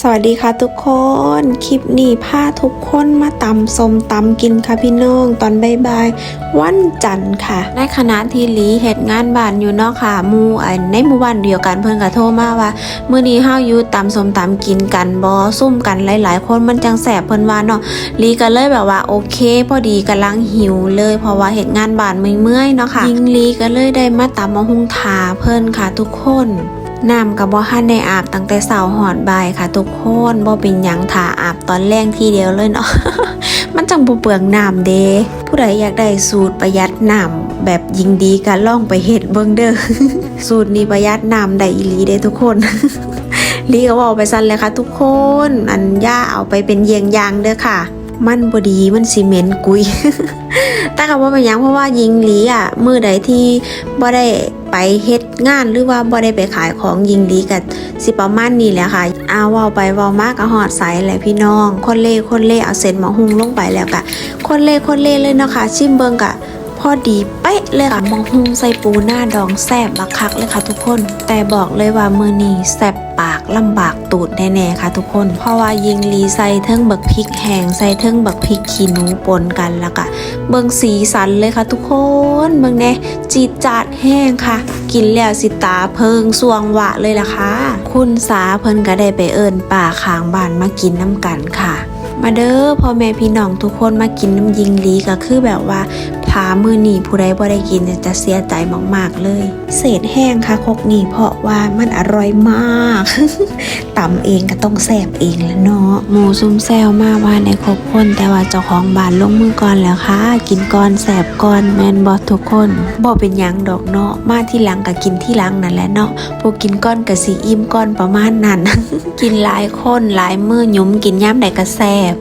สวัสดีค่ะทุกคน คลิปนี้พาทุกคนมาตำสมตำกินค่ะพี่น้องตอนบ่ายๆวันจันทร์ค่ะ ในคณะที่หลีเหตุงานบ้านอยู่เนาะค่ะหมู่อันในหมู่บ้านเดียวกันเพิ่อนก็โทรมาว่ามื้อนี้เฮาอยู่ตำสมตำกินกันบ่ซุ่มกันหลาย ๆ คนมันจังแสบเพิ่นว่าเนาะหลีก็เลยแบบว่าโอเค พอดีกำลังหิวเลย เพราะว่าเหตุงานบ้านเมื่อยๆเนาะค่ะยิงหลีก็เลยได้มาตำมะฮุงทาเพิ่นค่ะทุกคน น้ำกับบ่ทันได้อาบตั้งแต่เช้าหอดบ่ายค่ะ ทุกคนบ่เป็นหยังถ่าอาบตอนแรงทีเดียวเลยเนาะมันจังบ่เปลืองน้ำเด้ผู้ใดอยากได้สูตรประหยัดน้ำแบบยิงดีก็ล่องไปเฮ็ดเบิ่งเด้อสูตรนี้ประหยัดน้ำได้อีหลีเด้ทุกคนลีก็บอกไปสั่นเลยค่ะ ทุกคน อันย่าเอาไปเป็นเยียงยางเด้อค่ะ มันบอดีมันซีเหม็นกุยแต่ก็บ่เป็นยังเพราะว่ายิงหลีอะมือใดที่บ่ได้ไปเฮ็ดงานหรือว่าบ่ได้ไปขายของยิงลีกับสิประมาณนี้แหละค่ะเอาเว้าไปเว้ามาก็หอดใสแหละพี่น้อง คนเล่คนเล่เอาเส้นหมอหุงลงไปแล้วกะคนเล่คนเล่เลยเนาะค่ะชิมเบิงกะ อดีเป๊ะเลยค่ะหมะฮุงใส่ปูหน้าดองแซ่บบักคักเลยค่ะทุกคน แต่บอกเลยว่ามือนี้แซ่บปากลำบากตูดแน่ๆค่ะทุกคน เพราะว่ายิงลีใส่เทิงบักพริกแห้งใส่เทิงบักพริกขี้หนูปนกันแล้วก็เบิงสีสันเลยค่ะทุกคนเบิงแน่จีดจาดแห้งค่ะ กินแล้วสิตาเพิงสวงหวะเลยล่ะค่ะ คุณสาเพิ่นก็ได้ไปเอิญป่าขางบ้านมากินน้ำกันค่ะมาเด้อพ่อแม่พี่น้องทุกคนมากินน้ำยิงลีก็คือแบบว่า พามือหนีผู้ใดบ่ได้กินจะเสียใจมากๆเลย เศษแห้งค่ะคกนี่เพราะว่ามันอร่อยมากตำเองก็ต้องแซ่บเองแล้วเนาะหมูซุ่มแซวมาว่าในครบคนแต่ว่าเจ้าของบ้านลงมือก่อนแล้วค่ะ กินก่อนแสบก่อนแมนบอทุกคนบอเป็นยังดอกเนาะมาที่หลังก็กินที่หลังนั่นแหละเนาะพวกกินก้อนกับสีอิ่มก้อนประมาณนั้นกินหลายคนหลายมือยุ้มกินย้ำใดก็แซบ